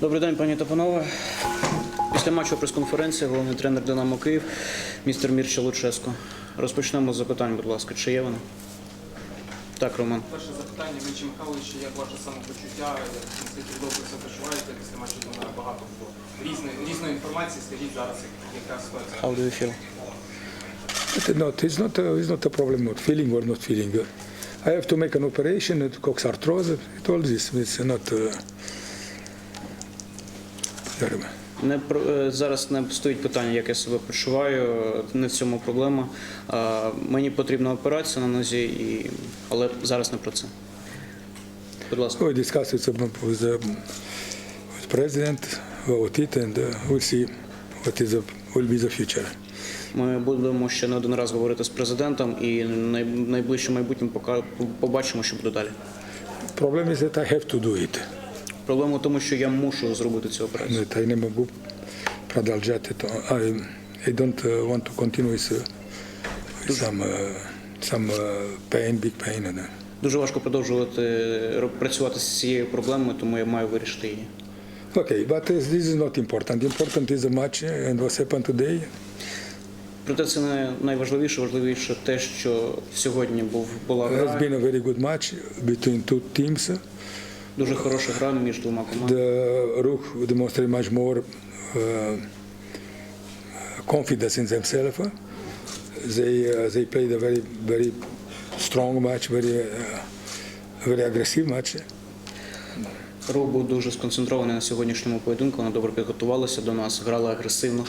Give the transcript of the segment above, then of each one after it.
Добрий день, пані та панове. Після матчу прес-конференції головний тренер Динамо Київ, містер Мірча Луческо. Розпочнемо з запитань, будь ласка, чи є вони? Так, Роман. Перше запитання, Мичі Михайлович, як ваше самопочуття, наскільки добре себе почуваєте після матчу Динамо багато було різної, різної інформації, скажіть зараз, як- яка ситуація? How do you feel? Not, it's not, a, it's not a problem not feeling or not feeling. I have to make an operation, it coxarthrose, it all this. It's not. Uh, terrible. Не е, зараз не стоїть питання, як я себе почуваю. Не в цьому проблема. Мені потрібна операція на нозі, і... але зараз не про це. Будь ласка. we'll see what is the, will be the future. Ми будемо ще не один раз говорити з президентом, і най- найближче майбутньому побачимо, що буде далі. Problem is that have to do it. Проблема в тому, що я мушу зробити цю операцію. That I не могу продолжать это. I, don't uh, want to continue with, uh, some uh, some uh, pain, big pain. Uh, Дуже важко продовжувати працювати з цією проблемою, тому я маю вирішити її. Okay, but uh, this is not important. Important is the match uh, and what happened today. Проте це не найважливіше, важливіше те, що сьогодні був була It has been a very good match between two teams. Дуже хороша гра між двома командами. The Ruch demonstrated much more uh, confidence in themselves. They uh, they played a very very strong match, very uh, very aggressive match. Рух був дуже сконцентрований на сьогоднішньому поєдинку. Вони добре підготувалися до нас, грали агресивно.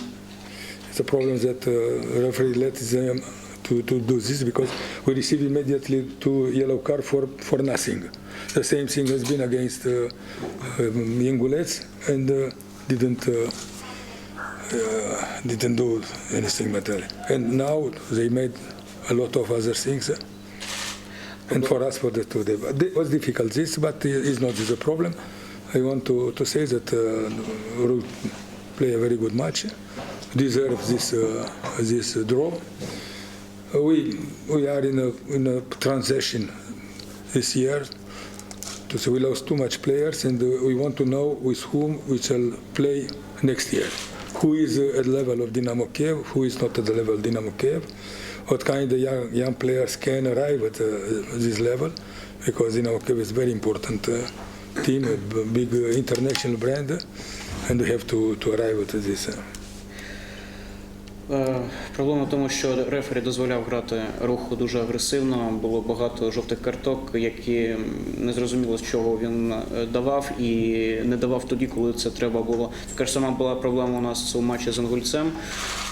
It's a problem that uh, referee let them to, to do this because we received immediately two yellow cards for, for nothing. The same thing has been against uh, Ingulets and uh, didn't uh, uh, didn't do anything better. And now they made a lot of other things. And for us, for the two, but it was difficult. This, but it's not the problem. I want to, to say that uh, play a very good match, deserve this uh, this uh, draw. Uh, We we are in a in a transition this year. Say we lost too much players, and uh, we want to know with whom we shall play next year. Who is uh, at the level of Dynamo Kiev? Who is not at the level of Dynamo Kiev? What kind of young young players can arrive at uh, this level? Because Dynamo Kiev is very important uh, team, a big uh, international brand, uh, and we have to to arrive at this. Е, Проблема в тому, що рефері дозволяв грати руху дуже агресивно. Було багато жовтих карток, які не зрозуміло, з чого він е, давав і не давав тоді, коли це треба було. Така ж сама була проблема у нас у матчі з Ангульцем.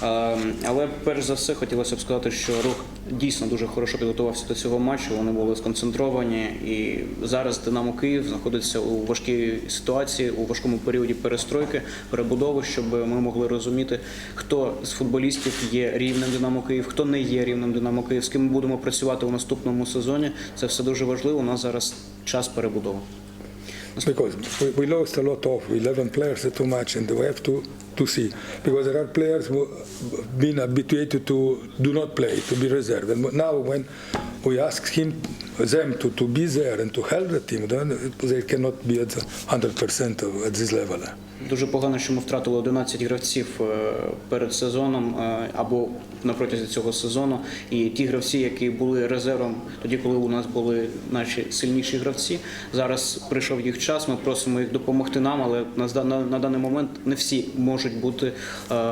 Е, Але перш за все хотілося б сказати, що рух дійсно дуже хорошо підготувався до цього матчу. Вони були сконцентровані, і зараз Динамо Київ знаходиться у важкій ситуації, у важкому періоді перестройки, перебудови, щоб ми могли розуміти, хто з футболістів є рівнем Динамо Київ, хто не є рівнем Динамо Київ, з ким ми будемо працювати у наступному сезоні. Це все дуже важливо. У нас зараз час перебудови. because we lost a lot of 11 players too much, and we have to to see because there are players who been habituated to do not play, to be reserved, and now when we ask him them to, to be there and to help the team, then they cannot be at 100% of, at this level. Дуже погано, що ми втратили 11 гравців е, перед сезоном е, або на протязі цього сезону. І ті гравці, які були резервом тоді, коли у нас були наші сильніші гравці. Зараз прийшов їх час. Ми просимо їх допомогти нам, але на, на, на даний момент не всі можуть бути е,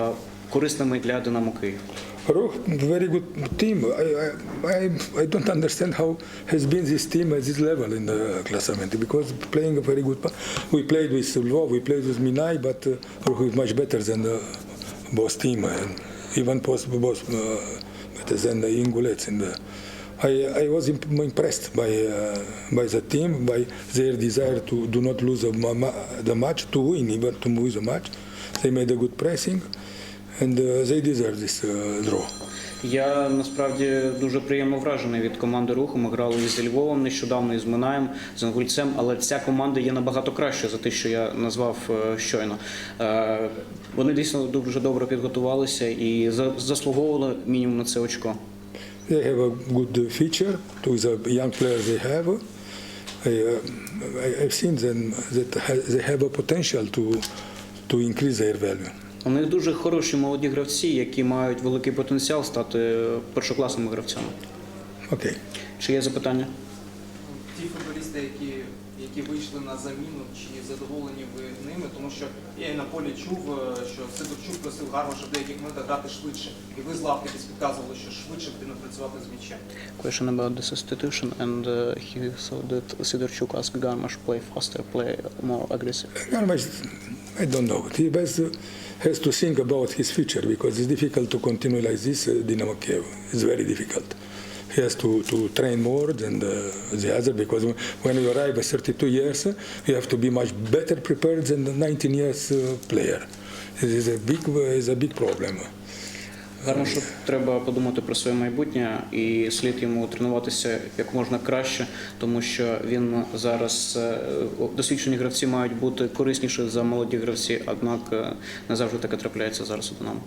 корисними для Динамо Київ. Very good team. I, I, I, don't understand how has been this team at this level in the classement because playing a very good. We played with Lvov, we played with Minai, but uh, Ruch is much better than the boss team, and even boss, boss uh, better than the Ingulets. And uh, I, I was imp- impressed by uh, by the team, by their desire to do not lose the, ma- the match, to win, even to win the match. They made a good pressing, and they deserve this draw. Я насправді дуже приємно вражений від команди руху. Ми грали і зі Львовом нещодавно, і з Минаєм, з Ангульцем, але ця команда є набагато краща за те, що я назвав е, щойно. Е, Вони дійсно дуже добре підготувалися і за- заслуговували мінімум на це очко. They have a good feature to the young players they have. I, uh, I've seen them that they have a potential to to increase their value. У них дуже хороші молоді гравці, які мають великий потенціал стати першокласними гравцями. Okay. Чи є запитання? Ті футболісти, які, які вийшли на заміну, чи задоволені ви ними, тому що я і на полі чув, е, що Сидорчук просив Гармаша в деяких моментах грати швидше. І ви з лавки десь підказували, що швидше потрібно працювати з м'ячем. Question about the substitution and uh, he saw that Sidorchuk asked Garmash play faster, play more aggressive. Garmash, I don't know. He has, has to think about his future because it's difficult to continue like this. Uh, Dynamo Kiev It's very difficult. He has to, to train more than the, the other because when you arrive at 32 years, uh, you have to be much better prepared than the 19 years uh, player. It is a big, is a big problem. Гармашу треба подумати про своє майбутнє і слід йому тренуватися як можна краще, тому що він зараз е, досвідчені гравці мають бути корисніші за молоді гравці, однак не завжди таке трапляється зараз у Динамо.